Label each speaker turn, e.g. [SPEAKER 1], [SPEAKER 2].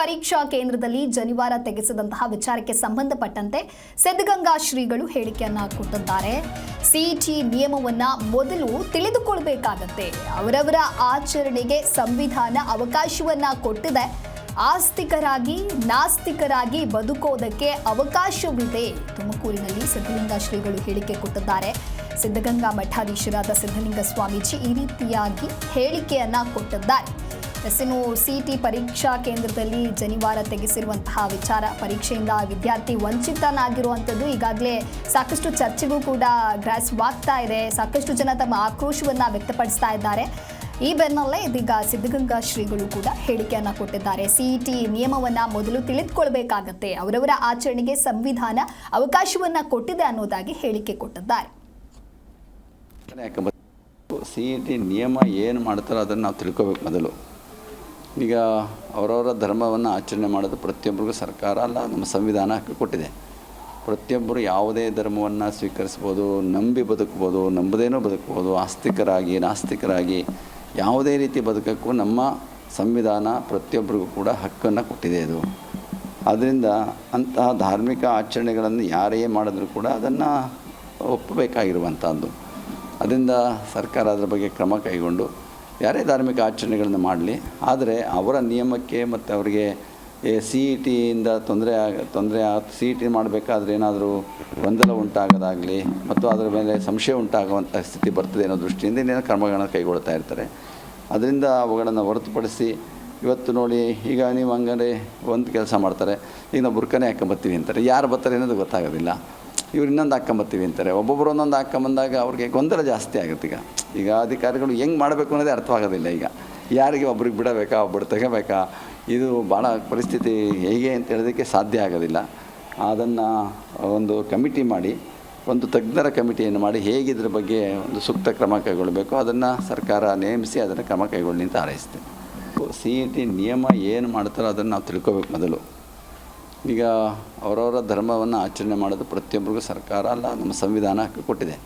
[SPEAKER 1] ಪರೀಕ್ಷಾ ಕೇಂದ್ರದಲ್ಲಿ ಜನಿವಾರ ತೆಗೆಸಿದಂತಹ ವಿಚಾರಕ್ಕೆ ಸಂಬಂಧಪಟ್ಟಂತೆ ಸಿದ್ಧಗಂಗಾ ಶ್ರೀಗಳು ಹೇಳಿಕೆಯನ್ನ ಕೊಟ್ಟಿದ್ದಾರೆ. ಸಿಇಟಿ ನಿಯಮವನ್ನ ಮೊದಲು ತಿಳಿದುಕೊಳ್ಬೇಕಾಗತ್ತೆ. ಅವರವರ ಆಚರಣೆಗೆ ಸಂವಿಧಾನ ಅವಕಾಶವನ್ನ ಕೊಟ್ಟಿದೆ. ಆಸ್ತಿಕರಾಗಿ, ನಾಸ್ತಿಕರಾಗಿ ಬದುಕೋದಕ್ಕೆ ಅವಕಾಶವಿದೆ. ತುಮಕೂರಿನಲ್ಲಿ ಸಿದ್ಧಲಿಂಗ ಶ್ರೀಗಳು ಹೇಳಿಕೆ ಕೊಟ್ಟಿದ್ದಾರೆ. ಸಿದ್ಧಗಂಗಾ ಮಠಾಧೀಶರಾದ ಸಿದ್ಧಲಿಂಗ ಸ್ವಾಮೀಜಿ ಈ ರೀತಿಯಾಗಿ ಹೇಳಿಕೆಯನ್ನ ಕೊಟ್ಟಿದ್ದಾರೆ. ಎಸ್ಎನು ಸಿಟಿ ಪರೀಕ್ಷಾ ಕೇಂದ್ರದಲ್ಲಿ ಜನಿವಾರ ತೆಗೆಸಿರುವಂತಹ ವಿಚಾರ. ಪರೀಕ್ಷೆಯಿಂದ ವಿದ್ಯಾರ್ಥಿ ವಂಚಿತನಾಗಿರುವಂಥದ್ದು ಈಗಾಗಲೇ ಸಾಕಷ್ಟು ಚರ್ಚೆಗೂ ಕೂಡ ಗ್ರಾಸವಾಗ್ತಾ ಇದೆ. ಸಾಕಷ್ಟು ಜನ ತಮ್ಮ ಆಕ್ರೋಶವನ್ನು ವ್ಯಕ್ತಪಡಿಸ್ತಾ ಇದ್ದಾರೆ. ಈ ಬೆನ್ನಲ್ಲೇ ಇದೀಗ ಸಿದ್ಧಗಂಗಾ ಶ್ರೀಗಳು ಕೂಡ ಹೇಳಿಕೆಯನ್ನು ಕೊಟ್ಟಿದ್ದಾರೆ. ಸಿಇಟಿ ನಿಯಮವನ್ನು ಮೊದಲು ತಿಳಿದುಕೊಳ್ಬೇಕಾಗತ್ತೆ. ಅವರವರ ಆಚರಣೆಗೆ ಸಂವಿಧಾನ ಅವಕಾಶವನ್ನು ಕೊಟ್ಟಿದೆ ಅನ್ನೋದಾಗಿ ಹೇಳಿಕೆ ಕೊಟ್ಟಿದ್ದಾರೆ.
[SPEAKER 2] ಯಾಕಂಬ ಸಿ ಇ ಟಿ ನಿಯಮ ಏನು ಮಾಡ್ತಾರೋ ಅದನ್ನು ನಾವು ತಿಳ್ಕೋಬೇಕು ಮೊದಲು. ಈಗ ಅವರವರ ಧರ್ಮವನ್ನು ಆಚರಣೆ ಮಾಡೋದು ಪ್ರತಿಯೊಬ್ಬರಿಗೂ ಸರ್ಕಾರ ಅಲ್ಲ, ನಮ್ಮ ಸಂವಿಧಾನ ಕೊಟ್ಟಿದೆ. ಪ್ರತಿಯೊಬ್ಬರು ಯಾವುದೇ ಧರ್ಮವನ್ನು ಸ್ವೀಕರಿಸ್ಬೋದು, ನಂಬಿ ಬದುಕ್ಬೋದು, ನಂಬುದೇನೋ ಬದುಕ್ಬೋದು, ಆಸ್ತಿಕರಾಗಿ, ನಾಸ್ತಿಕರಾಗಿ ಯಾವುದೇ ರೀತಿ ಬದುಕಕ್ಕೂ ನಮ್ಮ ಸಂವಿಧಾನ ಪ್ರತಿಯೊಬ್ಬರಿಗೂ ಕೂಡ ಹಕ್ಕನ್ನು ಕೊಟ್ಟಿದೆ ಅದು ಆದ್ದರಿಂದ ಅಂತಹ ಧಾರ್ಮಿಕ ಆಚರಣೆಗಳನ್ನು ಯಾರೇ ಮಾಡಿದ್ರೂ ಕೂಡ ಅದನ್ನು ಒಪ್ಪಬೇಕಾಗಿರುವಂಥದ್ದು. ಅದರಿಂದ ಸರ್ಕಾರ ಅದರ ಬಗ್ಗೆ ಕ್ರಮ ಕೈಗೊಂಡು ಯಾರೇ ಧಾರ್ಮಿಕ ಆಚರಣೆಗಳನ್ನು ಮಾಡಲಿ, ಆದರೆ ಅವರ ನಿಯಮಕ್ಕೆ ಮತ್ತು ಅವರಿಗೆ ಸಿ ಇ ಟಿಯಿಂದ ತೊಂದರೆ ಆಗ, ತೊಂದರೆ ಆ ಸಿ ಇ ಟಿ ಮಾಡಬೇಕಾದ್ರೆ ಏನಾದರೂ ಗೊಂದಲ ಉಂಟಾಗೋದಾಗಲಿ, ಮತ್ತು ಅದರ ಮೇಲೆ ಸಂಶಯ ಉಂಟಾಗುವಂಥ ಸ್ಥಿತಿ ಬರ್ತದೆ ಅನ್ನೋ ದೃಷ್ಟಿಯಿಂದ ಇನ್ನೇನು ಕ್ರಮಗಳನ್ನು ಕೈಗೊಳ್ತಾ ಇರ್ತಾರೆ. ಅದರಿಂದ ಅವುಗಳನ್ನು ಹೊರತುಪಡಿಸಿ ಇವತ್ತು ನೋಡಿ, ಈಗ ನೀವು ಹಂಗಾರೆ ಒಂದು ಕೆಲಸ ಮಾಡ್ತಾರೆ, ಈಗ ನಾವು ಬುರ್ಕನೇ ಹಾಕೊಂಬತ್ತೀವಿ ಅಂತಾರೆ. ಯಾರು ಬರ್ತಾರೆ ಅನ್ನೋದು ಗೊತ್ತಾಗೋದಿಲ್ಲ. ಇವ್ರು ಇನ್ನೊಂದು ಹಾಕೊಂಬತ್ತೀವಿ ಅಂತಾರೆ. ಒಬ್ಬೊಬ್ಬರು ಒಂದೊಂದು ಹಾಕ್ಕೊಂಬಂದಾಗ ಅವ್ರಿಗೆ ಗೊಂದಲ ಜಾಸ್ತಿ ಆಗುತ್ತೆ ಈಗ. ಈಗ ಅಧಿಕಾರಿಗಳು ಹೆಂಗೆ ಮಾಡಬೇಕು ಅನ್ನೋದೇ ಅರ್ಥವಾಗೋದಿಲ್ಲ ಈಗ. ಯಾರಿಗೆ ಒಬ್ರಿಗೆ ಬಿಡಬೇಕಾ ಒಬ್ಬರು ತೆಗಬೇಕಾ, ಇದು ಭಾಳ ಪರಿಸ್ಥಿತಿ ಹೇಗೆ ಅಂತ ಹೇಳೋದಕ್ಕೆ ಸಾಧ್ಯ ಆಗೋದಿಲ್ಲ. ಅದನ್ನು ಒಂದು ಕಮಿಟಿ ಮಾಡಿ, ಒಂದು ತಜ್ಞರ ಕಮಿಟಿಯನ್ನು ಮಾಡಿ ಹೇಗೆ ಇದ್ರ ಬಗ್ಗೆ ಒಂದು ಸೂಕ್ತ ಕ್ರಮ ಕೈಗೊಳ್ಳಬೇಕು, ಅದನ್ನು ಸರ್ಕಾರ ನೇಮಿಸಿ ಅದನ್ನು ಕ್ರಮ ಕೈಗೊಳ್ಳಿ ಅಂತ ಹಾರೈಸ್ತೇನೆ. ಸಿ ಇ ಟಿ ನಿಯಮ ಏನು ಮಾಡ್ತಾರೋ ಅದನ್ನು ನಾವು ತಿಳ್ಕೊಬೇಕು ಮೊದಲು. ಈಗ ಅವರವರ ಧರ್ಮವನ್ನು ಆಚರಣೆ ಮಾಡೋದು ಪ್ರತಿಯೊಬ್ಬರಿಗೂ ಸರ್ಕಾರ ಅಲ್ಲ, ನಮ್ಮ ಸಂವಿಧಾನ ಕೊಟ್ಟಿದೆ.